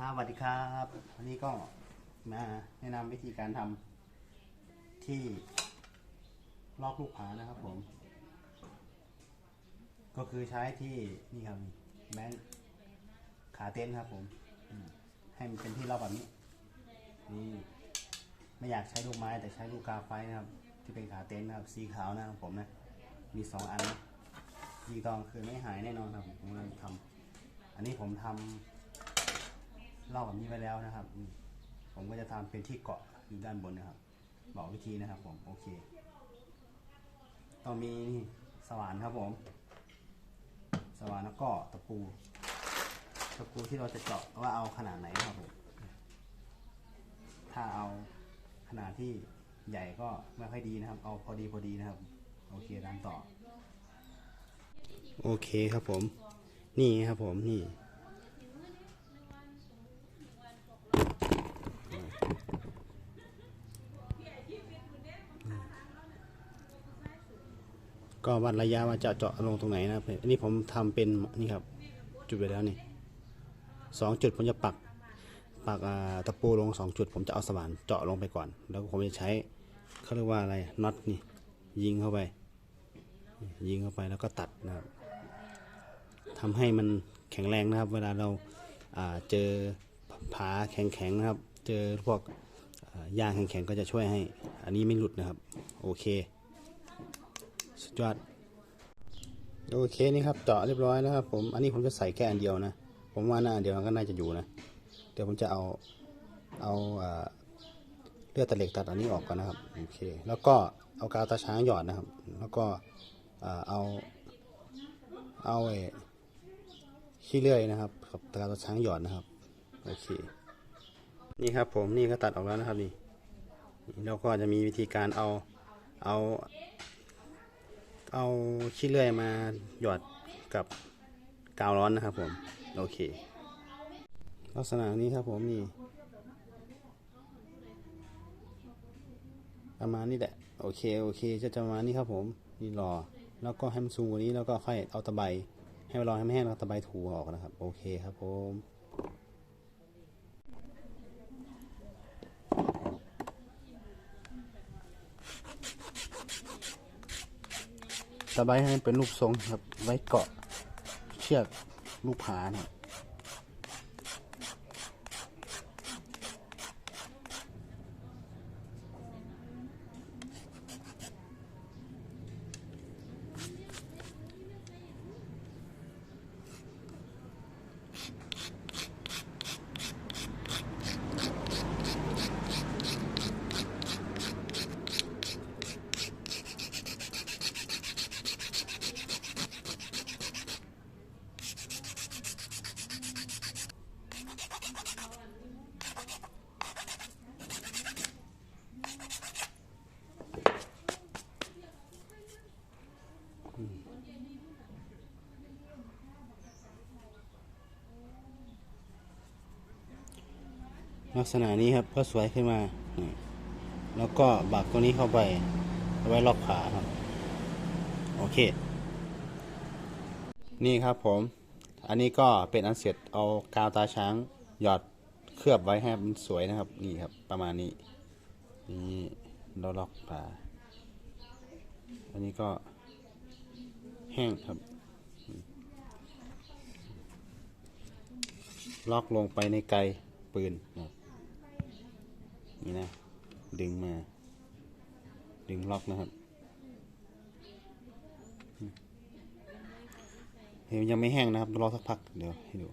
ครับสวัสดีครับวันนี้ก็มาแนะนำวิธีการทำที่ลอกลูกผานะครับผม ก็คือใช้ที่นี่ครับแบงขาเต็นครับผมให้มันเป็นที่รอบแบบนี้ นี่ไม่อยากใช้ลูกไม้แต่ใช้ลูกกาไฟนะครับ ที่เป็นขาเต็นนะครับ สีขาวนะครับผมนะมีสองอันนะยิงตองคือไม่หายแน่นอนครับผมกำลังทำอันนี้ผมทำ เล่าแบบนี้ไปแล้วนะครับอืมผมก็จะทำเป็นที่เกาะอยู่ด้านบนนะครับ บอกวิธีนะครับ ผมโอเค ต้องมีนี่สว่านครับผม สว่านแล้วก็ตะปู ตะปูที่เราจะเจาะว่าเอาขนาดไหนครับผม ถ้าเอาขนาดที่ใหญ่ก็ไม่ค่อยดีนะครับ เอาพอดีพอดีนะครับ โอเคตามต่อ โอเคครับผม นี่ครับผมนี่ ก็วัดระยะว่าจะเจาะลงตรงไหนนะครับอันนี้ผมทำเป็นนี่ครับจุดไปแล้วนี่สองจุดผมจะปักปักตะปูลงสองจุด ผมจะเอาสว่านเจาะลงไปก่อน แล้วผมจะใช้เขาเรียกว่าอะไรน็อตนี่ยิงเข้าไป ยิงเข้าไปแล้วก็ตัดนะครับทำให้มันแข็งแรงนะครับ เวลาเราาเจอผาแข็งๆนะครับ เจอพวกอ่าหญ้าแข็งๆก็จะช่วยให้ อันนี้ไม่หลุดนะครับ โอเค สุดยอดโอเคนี่ครับเจาะเรียบร้อยแล้วครับผมอันนี้ผมจะใส่แค่อันเดียวนะ ผมว่าหน้าอันเดียวก็น่าจะอยู่นะเดี๋ยวผมจะเอาเอาเลือดตะเหล็กตัดอันนี้ออกก่อนนะครับโอเคแล้วก็เอากาวตาช้างหยอดนะครับ แล้วก็เอาเอาไอ้ขี้เลื่อยนะครับกับกาวตาช้างหยอดนะครับโอเคนี่ครับผมนี่ก็ตัดออกแล้วนะครับนี่แล้วก็จะมีวิธีการเอาเอา เอาขี้เลื่อยมาหยอดกับกาวร้อนนะครับผมโอเค ลักษณะนี้ครับผมนี่ประมาณนี้แหละโอเคโอเคจะจะประมาณนี้ครับผมนี่รอ แล้วก็ให้มันสูงกว่านี้แล้วก็ค่อยเอาตะไบให้มันรอให้มันแห้งแล้วตะไบถูออกนะครับ โอเคครับผม สบายให้มันเป็นรูปทรงครับ ไว้เกาะเชือกลูกผาเนี่ย ลักษณะนี้ครับก็สวยขึ้นมา แล้วก็บักตัวนี้เข้าไปเอาไว้ล็อกขาครับ โอเค นี่ครับผม อันนี้ก็เป็นอันเสร็จเอากาวตาช้างหยอดเคลือบไว้ให้มันสวยนะครับ นี่ครับ ประมาณนี้ นี่เราล็อกขาอันนี้ก็ แห้งครับ ล็อกลงไปในไกปืนนะนี่นะ ดึงมา ดึงล็อกนะครับเฮ้ยยังไม่แห้งนะครับรอสักพักเดี๋ยวให้ดู